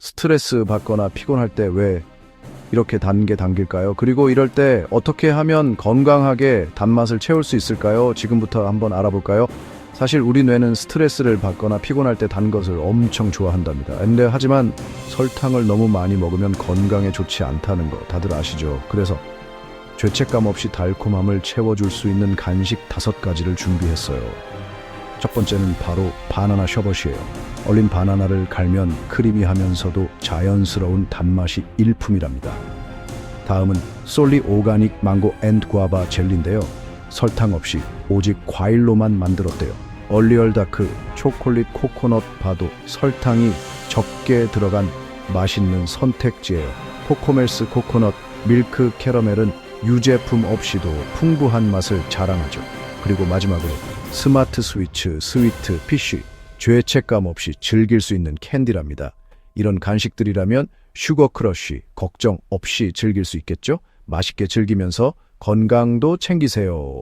스트레스 받거나 피곤할 때 왜 이렇게 단게 당길까요? 그리고 이럴 때 어떻게 하면 건강하게 단맛을 채울 수 있을까요? 지금부터 한번 알아볼까요? 사실 우리 뇌는 스트레스를 받거나 피곤할 때 단 것을 엄청 좋아한답니다. 근데 하지만 설탕을 너무 많이 먹으면 건강에 좋지 않다는 거 다들 아시죠? 그래서 죄책감 없이 달콤함을 채워줄 수 있는 간식 다섯 가지를 준비했어요. 첫 번째는 바로 바나나 셔벗이에요. 얼린 바나나를 갈면 크리미하면서도 자연스러운 단맛이 일품이랍니다. 다음은 솔리 오가닉 망고 앤드 구아바 젤리인데요. 설탕 없이 오직 과일로만 만들었대요. 얼리얼 다크 초콜릿 코코넛 바도 설탕이 적게 들어간 맛있는 선택지예요. 코코멜스 코코넛 밀크 캐러멜은 유제품 없이도 풍부한 맛을 자랑하죠. 그리고 마지막으로 스마트 스위츠 스위트 피쉬 죄책감 없이 즐길 수 있는 캔디랍니다. 이런 간식들이라면 슈거 크러쉬 걱정 없이 즐길 수 있겠죠? 맛있게 즐기면서 건강도 챙기세요.